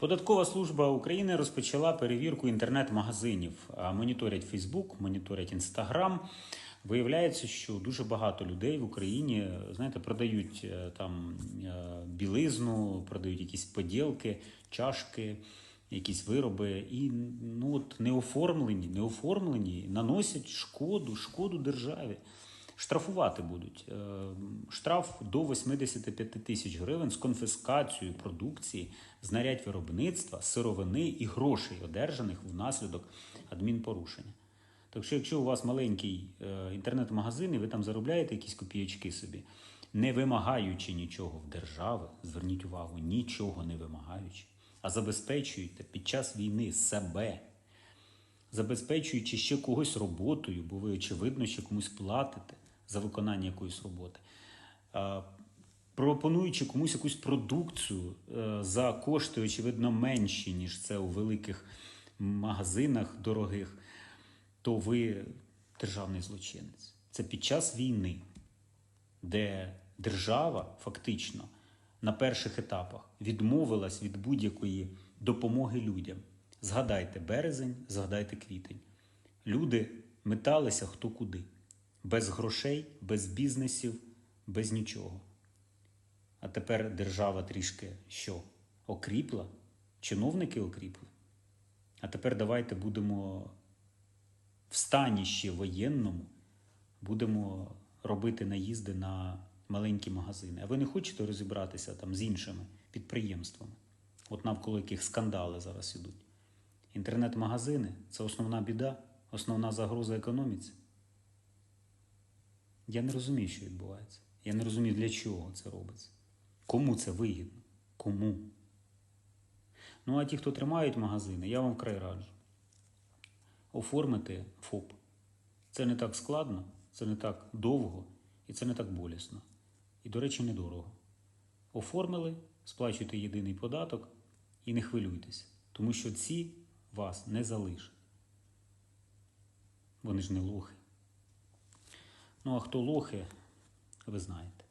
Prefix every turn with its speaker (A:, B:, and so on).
A: Податкова служба України розпочала перевірку інтернет-магазинів. Моніторять Facebook, моніторять Instagram. Виявляється, що дуже багато людей в Україні, знаєте, продають е, там е, білизну, продають якісь поділки, чашки, якісь вироби, і ну от не оформлені, не оформлені, наносять шкоду, шкоду державі. Штрафувати будуть. Е, Штраф до 85 тисяч гривень з конфіскацією продукції, знарядь виробництва, сировини і грошей, одержаних внаслідок адмінпорушення. Так що, якщо у вас маленький е, інтернет-магазин і ви там заробляєте якісь копійочки собі, не вимагаючи нічого в держави, зверніть увагу, нічого не вимагаючи, а забезпечуєте під час війни себе, забезпечуючи ще когось роботою, бо ви, очевидно, ще комусь платите за виконання якоїсь роботи, пропонуючи комусь якусь продукцію е, за кошти, очевидно, менші, ніж це у великих магазинах дорогих, то ви державний злочинець. Це під час війни, де держава фактично на перших етапах відмовилась від будь-якої допомоги людям. Згадайте березень, згадайте квітень. Люди металися хто куди, без грошей, без бізнесів, без нічого. А тепер держава трішки що? Окріпла? Чиновники окріпли? А тепер давайте будемо в стані ще воєнному, будемо робити наїзди на маленькі магазини. А ви не хочете розібратися там з іншими підприємствами, от навколо яких скандали зараз ідуть. Інтернет-магазини це основна біда, основна загроза економіці. Я не розумію, що відбувається. Я не розумію, для чого це робиться. Кому це вигідно? Кому? Ну, а ті, хто тримають магазини, я вам вкрай раджу. Оформити ФОП. Це не так складно, це не так довго і це не так болісно. І, до речі, недорого. Оформили, сплачуйте єдиний податок і не хвилюйтесь, тому що ці вас не залишать. Вони ж не лохи. Ну, а хто лохи, ви знаєте.